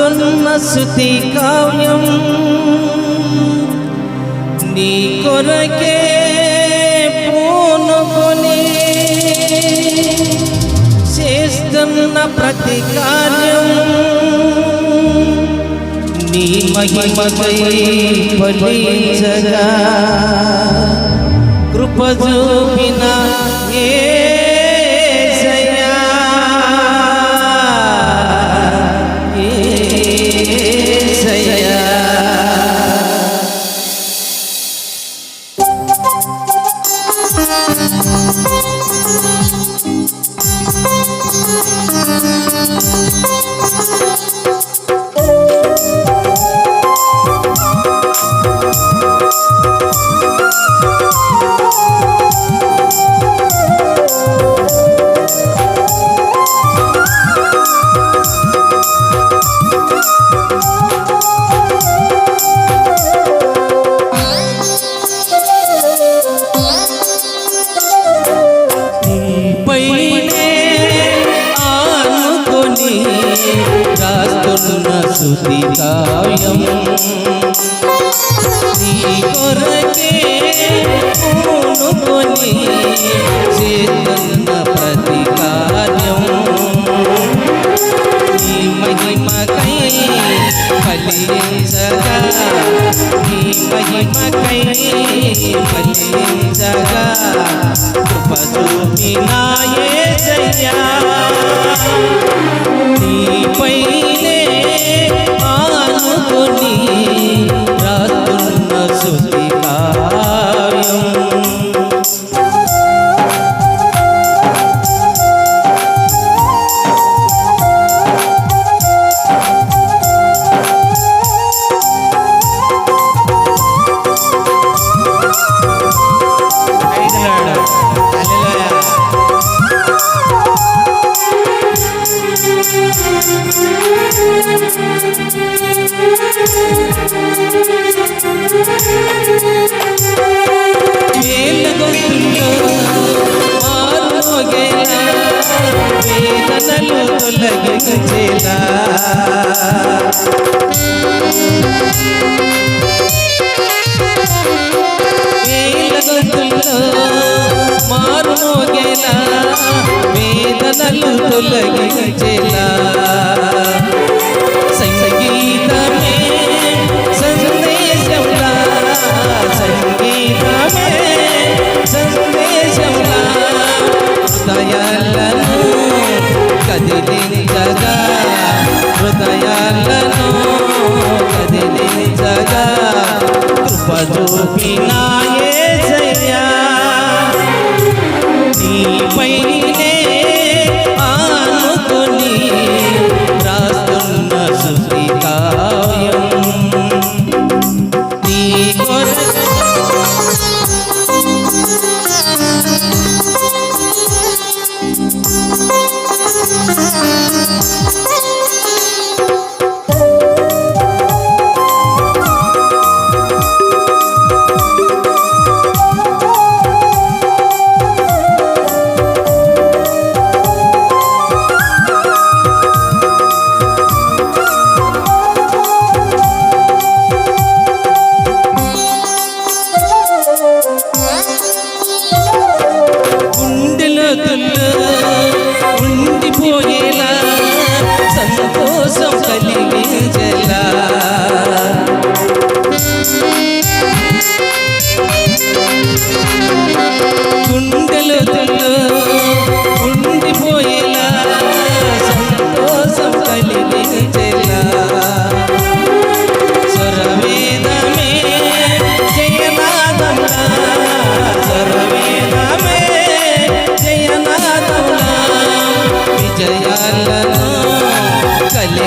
రాస్తున్న శృతి కావ్యం నీ కొరకే పూనుకొని చేస్తున్న ప్రతి కార్యం నీ మహిమకై ఫలించగా కృప చూపిన రాస్తున్న శృతి కావ్యం నీ కొరకే పూనుకొని ప్రతి కార్యం ఫలించగా నీ మహిమకై ఫలించగా కృప చూపినా యేసయ్యా నీపైనే ఆనుకొని తొలగించేలా సంగీతమే సందేశంలా సంగీతమే సందేశంలా హృదయాలను కదిలించగా హృదయాలను కదిలించగా కృప చూపిన యేసయ్యా నీపైనే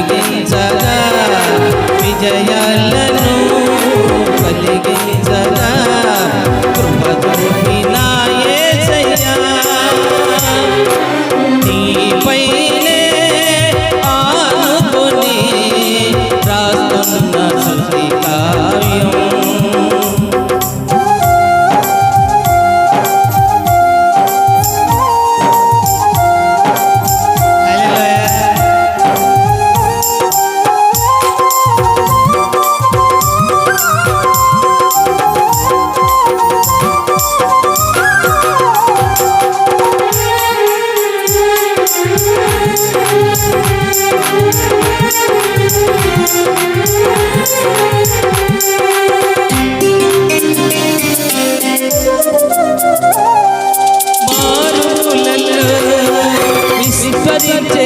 కలిగించగా విజయాలను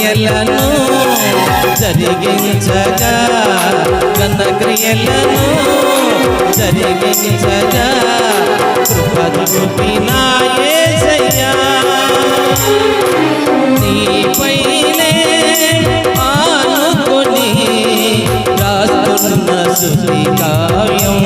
క్రియలను జరిగించగా కన్నక్రియలను జరిగించగా కృప నీ పైనే ఆనుకొని రాస్తున్న శృతి కావ్యం.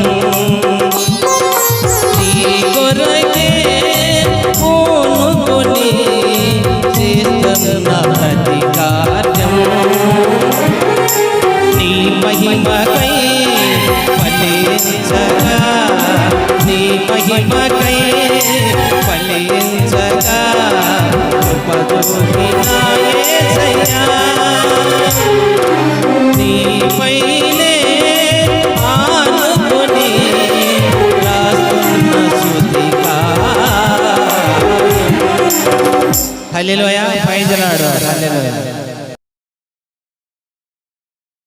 ఫలించగా నీ మహిమకై ఫలించగా. కృపదూపినాయేసయ్యా నీపైనే ఆనుకొని రాస్తున్న శృతిగా హల్లెలూయా. ప్రైజ్ హల్లెలూయా.